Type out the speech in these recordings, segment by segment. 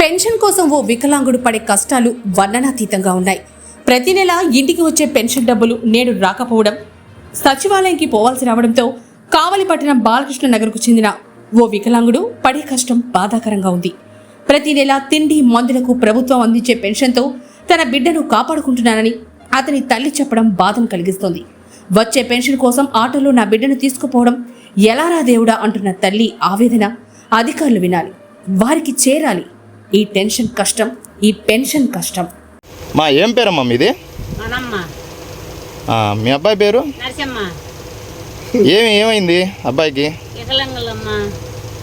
Pension కోసం ఓ వికలాంగుడు పడే కష్టాలు వర్ణనాతీతంగా ఉన్నాయి. ప్రతి నెల ఇంటికి వచ్చే పెన్షన్ డబ్బులు నేడు రాకపోవడం సచివాలయంకి పోవాల్సి రావడంతో కావలిపట్టణం బాలకృష్ణ నగర్కు చెందిన ఓ వికలాంగుడు పడే కష్టం బాధాకరంగా ఉంది. ప్రతి నెల తిండి మందులకు ప్రభుత్వం అందించే పెన్షన్తో తన బిడ్డను కాపాడుకుంటున్నానని అతని తల్లి చెప్పడం బాధను కలిగిస్తోంది. వచ్చే పెన్షన్ కోసం ఆటోలో నా బిడ్డను తీసుకుపోవడం ఎలారా దేవుడా అంటున్న తల్లి ఆవేదన అధికారులు వినాలి. వారికి చేరాలి. ఈ టెన్షన్ కష్టం ఈ పెన్షన్ కష్టం. మా ఏం పేరమ్మా మీది? మీ అబ్బాయి పేరు? నరసమ్మ. ఏమి ఏమైంది అబ్బాయికి?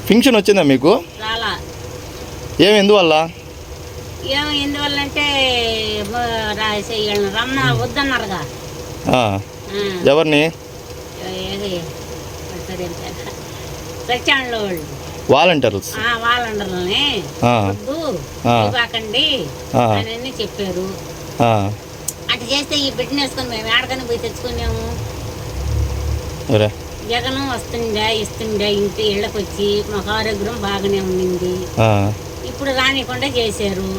ఫింక్షన్ వచ్చిందా మీకు? ఏమి ఎందువల్ల? వద్దన్నారుగా. ఆ, ఆ, ఎవరిని? వాళ్ళు. వాలంటీర్స్. ఆ. అని చెప్పారు. అటు చేస్తే ఈ బిడ్డను వేసుకొని మేము ఏడకని పోయి తెచ్చుకున్నాము. జగనం వస్తుండే ఇస్తుండే ఇంటి ఇళ్ళకి వచ్చి మాకు ఆరోగ్యం బాగానే ఉండింది. ఇప్పుడు రానికుండా చేశారు.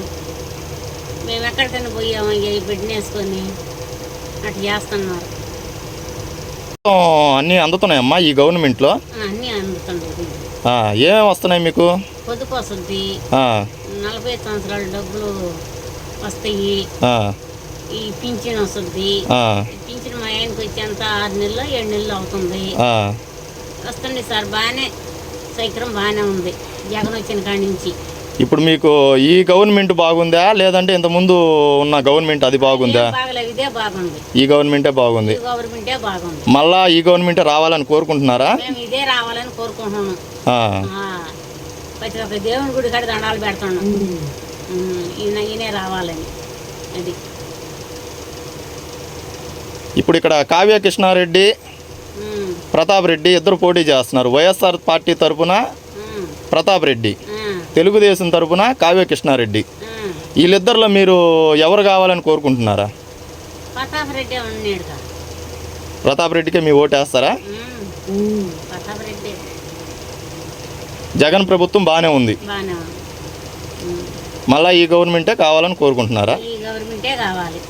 మేము ఎక్కడికైనా పోయాము ఈ బిడ్డను వేసుకొని అటు చేస్తున్నారు. అన్నీ అందుతున్నాయమ్మా ఈ గవర్నమెంట్లో అన్నీ ఏమేమి వస్తున్నాయి మీకు? పొదుపు వస్తుంది. నలభై సంవత్సరాల డబ్బులు వస్తాయి. ఈ పింఛన్ వస్తుంది. పింఛన్ మా ఆయనకి వచ్చేంత ఆరు నెలలు ఏడు నెలలు అవుతుంది. వస్తుంది సార్ బాగానే సైకరం బాగానే ఉంది. జగన్ వచ్చిన కాడి నుంచి. ఇప్పుడు మీకు ఈ గవర్నమెంట్ బాగుందా? లేదంటే ఇంతకుముందు ఉన్న గవర్నమెంట్ అది బాగుందా? ఈ గవర్నమెంటే బాగుంది. ఈ గవర్నమెంటే బాగుంది. మళ్ళా ఈ గవర్నమెంటే రావాలని కోరుకుంటున్నారా? మేము ఇదే రావాలని కోరుకుంటున్నాము. ఆ, ఆ, ప్రతి ఒక్క దేవుని గుడి కాడ దండాలు పెడుతున్నాం. ఉమ్, ఈయన ఈయనే రావాలని. అది. ఇప్పుడు ఇక్కడ కావ్య కృష్ణారెడ్డి ప్రతాప్ రెడ్డి ఇద్దరు పోటీ చేస్తున్నారు. వైఎస్ఆర్ పార్టీ తరపున ఉమ్, ప్రతాప్ రెడ్డి. తెలుగుదేశం తరపున కావ్య కృష్ణారెడ్డి. వీళ్ళిద్దరిలో మీరు ఎవరు కావాలని కోరుకుంటున్నారా? ప్రతాప్ రెడ్డికి మీ ఓటేస్తారా? జగన్ ప్రభుత్వం బాగానే ఉంది. మళ్ళీ ఈ గవర్నమెంటే కావాలని కోరుకుంటున్నారా? కావాలి.